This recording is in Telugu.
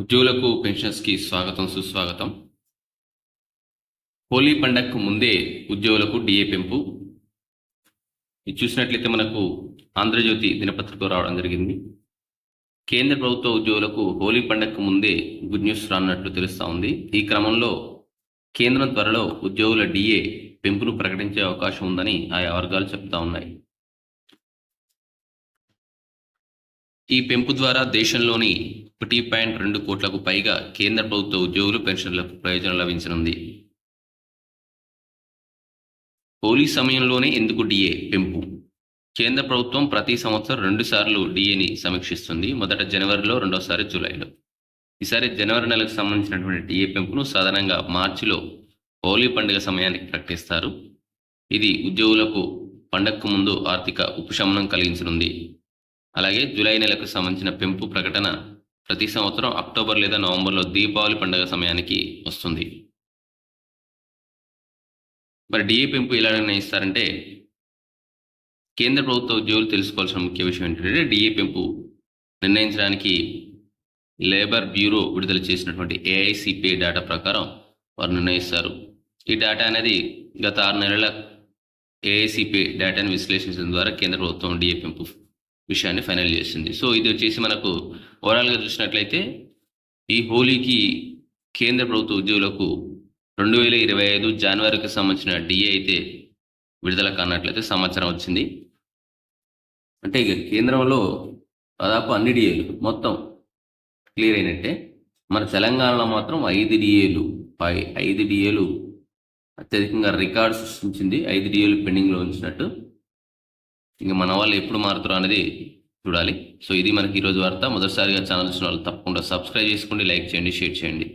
ఉద్యోగులకు పెన్షన్స్కి స్వాగతం సుస్వాగతం. హోలీ పండగకు ముందే ఉద్యోగులకు డిఏ పెంపు. ఇది చూసినట్లయితే మనకు ఆంధ్రజ్యోతి దినపత్రిక రావడం జరిగింది. కేంద్ర ప్రభుత్వ ఉద్యోగులకు హోలీ పండగకు ముందే గుడ్ న్యూస్ రానున్నట్లు తెలుస్తూ ఉంది. ఈ క్రమంలో కేంద్రం త్వరలో ఉద్యోగుల డిఏ పెంపును ప్రకటించే అవకాశం ఉందని ఆయా వర్గాలు చెప్తా ఉన్నాయి. ఈ పెంపు ద్వారా దేశంలోని ఒకటి పాయింట్ రెండు కోట్లకు పైగా కేంద్ర ప్రభుత్వ ఉద్యోగులు పెన్షన్లకు ప్రయోజనం లభించనుంది. హోలీ సమయంలోనే ఎందుకు డిఏ పెంపు? కేంద్ర ప్రభుత్వం ప్రతి సంవత్సరం రెండు సార్లు డిఏని సమీక్షిస్తుంది. మొదట జనవరిలో రెండోసారి జూలైలో. ఈసారి జనవరి నెలకు సంబంధించినటువంటి డిఏ పెంపును సాధారణంగా మార్చిలో హోలీ పండుగ సమయానికి ప్రకటిస్తారు. ఇది ఉద్యోగులకు పండగకు ముందు ఆర్థిక ఉపశమనం కలిగించనుంది. అలాగే జూలై నెలకు సంబంధించిన పెంపు ప్రకటన ప్రతి సంవత్సరం అక్టోబర్ లేదా నవంబర్లో దీపావళి పండుగ సమయానికి వస్తుంది. మరి డిఏ పెంపు ఎలా నిర్ణయిస్తారంటే కేంద్ర ప్రభుత్వ ఉద్యోగులు తెలుసుకోవాల్సిన ముఖ్య విషయం ఏంటంటే డిఏ పెంపు నిర్ణయించడానికి లేబర్ బ్యూరో విడుదల చేసినటువంటి ఏఐసిపిఐ డేటా ప్రకారం వారు నిర్ణయిస్తారు. ఈ డేటా అనేది గత ఆరు నెలల ఏఐసిపిఐ డేటాను విశ్లేషించడం ద్వారా కేంద్ర ప్రభుత్వం డిఏ పెంపు విషయాన్ని ఫైనల్ చేసింది. సో ఇది వచ్చేసి మనకు ఓవరాల్గా చూసినట్లయితే ఈ హోలీకి కేంద్ర ప్రభుత్వ ఉద్యోగులకు రెండు వేల ఇరవై ఐదు జనవరికి సంబంధించిన డిఏ అయితే విడుదల కానట్లయితే సమాచారం వచ్చింది. అంటే ఇక కేంద్రంలో దాదాపు అన్ని డిఏలు మొత్తం క్లియర్ అయినట్టే. మన తెలంగాణలో మాత్రం ఐదు డిఏలు ఐ- ఐదు డిఏలు అత్యధికంగా రికార్డు సృష్టించింది. ఐదు డిఏలు పెండింగ్లో ఉంచినట్టు. ఇంకా మన వాళ్ళు ఎప్పుడు మారుతారో అనేది చూడాలి. సో ఇది మనకి ఈరోజు వార్త. మొదటిసారిగా ఛానల్ చూసిన వాళ్ళు తప్పకుండా సబ్స్క్రైబ్ చేసుకోండి లైక్ చేయండి షేర్ చేయండి.